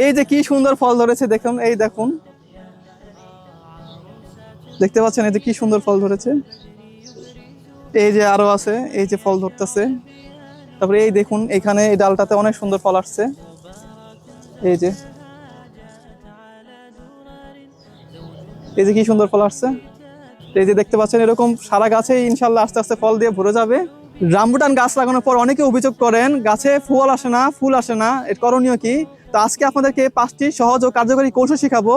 এই যে কি সুন্দর ফল ধরেছে, দেখুন, এই দেখুন। দেখতে পাচ্ছেন, এই যে কি সুন্দর ফল ধরেছে। এই যে আরও আছে, এই যে ফল ধরতেছে। তারপরে এই দেখুন, এখানে এই ডালটাতে অনেক সুন্দর ফল আসছে। এই যে। এই যে কি সুন্দর ফল আসছে। এই যে দেখতে পাচ্ছেন, এরকম সারা গাছে ইনশাল্লাহ আস্তে আস্তে ফল দিয়ে ভরে যাবে। রামবুটান গাছ লাগানোর পর অনেকে অভিযোগ করেন, গাছে ফুল আসে না, ফুল আসে না। এর করণীয় কি? তো আজকে আপনাদেরকে পাঁচটি সহজ ও কার্যকরী কৌশল শেখাবো,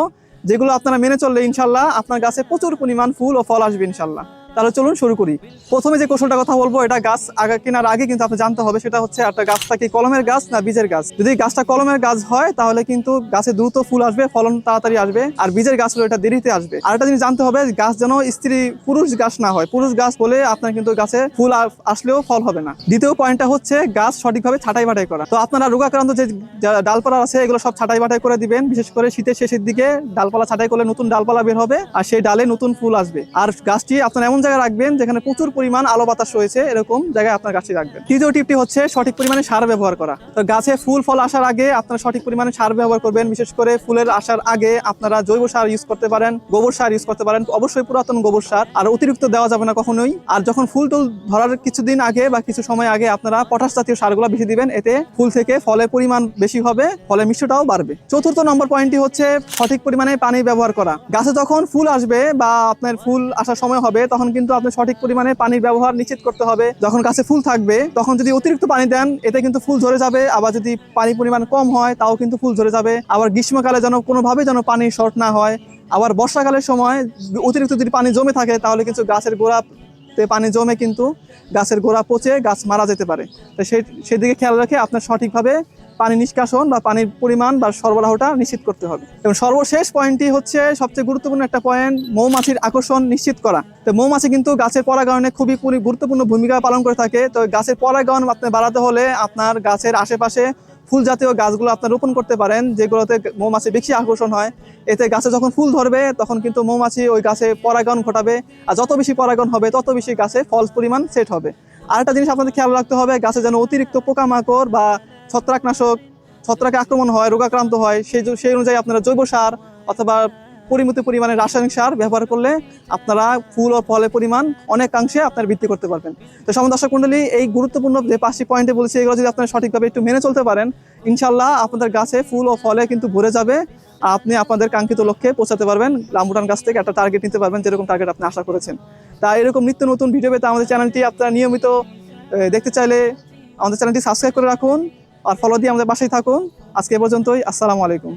যেগুলো আপনারা মেনে চললে ইনশাল্লাহ আপনার গাছে প্রচুর পরিমাণ ফুল ও ফল আসবে ইনশাল্লাহ। তাহলে চলুন শুরু করি। প্রথমে যে কৌশলটা কথা বলব, এটা গাছ আগা কেনার আগে কিন্তু আপনি জানতে হবে, সেটা হচ্ছে একটা গাছটা কি কলমের গাছ না বীজের গাছ? যদি গাছটা কলমের গাছ হয়, তাহলে কিন্তু গাছে দ্রুত ফুল আসবে, ফলন তাড়াতাড়ি আসবে, আর বীজের গাছ হলো এটা দেরিতে আসবে। আর একটা জিনিস জানতে হবে, গাছ যেন স্ত্রী পুরুষ গাছ না হয়। পুরুষ গাছ হলে আপনার কিন্তু গাছে ফুল আসলেও ফল হবে না। দ্বিতীয় পয়েন্টটা হচ্ছে, গাছ সঠিকভাবে ছাঁটাই বাটাই করা। তো আপনারা রোগাক্রান্ত যে ডালপালা আছে, এগুলো সব ছাঁটাই বাটাই করে দিবেন। বিশেষ করে শীতের শেষের দিকে ডালপালা ছাঁটাই করলে নতুন ডালপালা বের হবে, আর সেই ডালে নতুন ফুল আসবে। আর গাছটি আপনার এমন জায়গায় রাখবেন যেখানে প্রচুর পরিমাণ আলো বাতাস রয়েছে, এরকম জায়গায় আপনার গাছটি রাখবেন। তৃতীয় টিপটি হচ্ছে সঠিক পরিমাণে সার ব্যবহার করা। তো গাছে ফুল, ফল আসার আগে আপনারা সঠিক পরিমাণে সার ব্যবহার করবেন, বিশেষ করে ফুলের আসার আগে আপনারা জৈব সার ইউজ করতে পারেন, গোবর সার ইউজ করতে পারেন, অবশ্যই পুরাতন গোবর সার, আর অতিরিক্ত দেওয়া যাবে না কখনোই। আর যখন ফুল টুল ধরার কিছুদিন আগে বা কিছু সময় আগে আপনারা পটাশ জাতীয় সারগুলো বেশি দিবেন, এতে ফুল থেকে ফলের পরিমাণ বেশি হবে, ফলের মিশ্রটাও বাড়বে। চতুর্থ নম্বর পয়েন্টটি হচ্ছে সঠিক পরিমাণে পানি ব্যবহার করা। গাছে যখন ফুল আসবে বা আপনার ফুল আসার সময় হবে, তখন কিন্তু আপনি সঠিক পরিমাণে পানির ব্যবহার নিশ্চিত করতে হবে। যখন গাছে ফুল থাকবে, তখন যদি অতিরিক্ত পানি দেন, এতে কিন্তু ফুল ঝরে যাবে। আবার যদি পানি পরিমাণ কম হয়, তাও কিন্তু ফুল ঝরে যাবে। আবার গ্রীষ্মকালে যেন কোনোভাবে যেন পানি শর্ট না হয়, আবার বর্ষাকালের সময় অতিরিক্ত যদি পানি জমে থাকে, তাহলে কিন্তু গাছের গোড়াতে পানি জমে কিন্তু গাছের গোড়া পচে গাছ মারা যেতে পারে। তো সেই সেদিকে খেয়াল রেখে আপনার সঠিকভাবে পানি নিষ্কাশন বা পানির পরিমাণ বা সরবরাহটা নিশ্চিত করতে হবে। এবং সর্বশেষ পয়েন্টটি হচ্ছে সবচেয়ে গুরুত্বপূর্ণ একটা পয়েন্ট মৌমাছির আকর্ষণ নিশ্চিত করা। তো মৌমাছি কিন্তু গাছের পরাগায়নে খুবই পুরি- গুরুত্বপূর্ণ ভূমিকা পালন করে থাকে। তো গাছের পরাগায়ন আপনি বাড়াতে হলে আপনার গাছের আশেপাশে ফুল জাতীয় গাছগুলো আপনি রোপণ করতে পারেন, যেগুলোতে মৌমাছি বেশি আকর্ষণ হয়। এতে গাছে যখন ফুল ধরবে, তখন কিন্তু মৌমাছি ওই গাছে পরাগায়ন ঘটাবে। আর যত বেশি পরাগায়ন হবে, তত বেশি গাছে ফল পরিমাণ সেট হবে। আরেকটা জিনিস আপনাদের খেয়াল রাখতে হবে, গাছে যেন অতিরিক্ত পোকামাকড় বা ছত্রাকনাশক, ছত্রাকে আক্রমণ হয়, রোগাক্রান্ত হয়, সেই সেই অনুযায়ী আপনারা জৈব সার অথবা পরিমিত পরিমাণে রাসায়নিক সার ব্যবহার করলে আপনারা ফুল ও ফলের পরিমাণ অনেকাংশে আপনারা বৃদ্ধি করতে পারবেন। তো সম দর্শক মন্ডলী, এই গুরুত্বপূর্ণ যে পাঁচটি পয়েন্টে বলছি, এগুলো যদি আপনারা সঠিকভাবে একটু মেনে চলতে পারেন ইনশাল্লাহ আপনাদের গাছে ফুল ও ফলে কিন্তু ভরে যাবে। আপনি আপনাদের কাঙ্ক্ষিত লক্ষ্যে পৌঁছাতে পারবেন। রামবুটান গাছ থেকে একটা টার্গেট নিতে পারবেন, যেরকম টার্গেট আপনি আশা করেছেন। তা এরকম নিত্য নতুন ভিডিও পেতে আমাদের চ্যানেলটি আপনারা নিয়মিত দেখতে চাইলে আমাদের চ্যানেলটি সাবস্ক্রাইব করে রাখুন। আর ফলো দিয়ে আমাদের বাসায় থাকুন। আজকে পর্যন্তই আসসালামু আলাইকুম।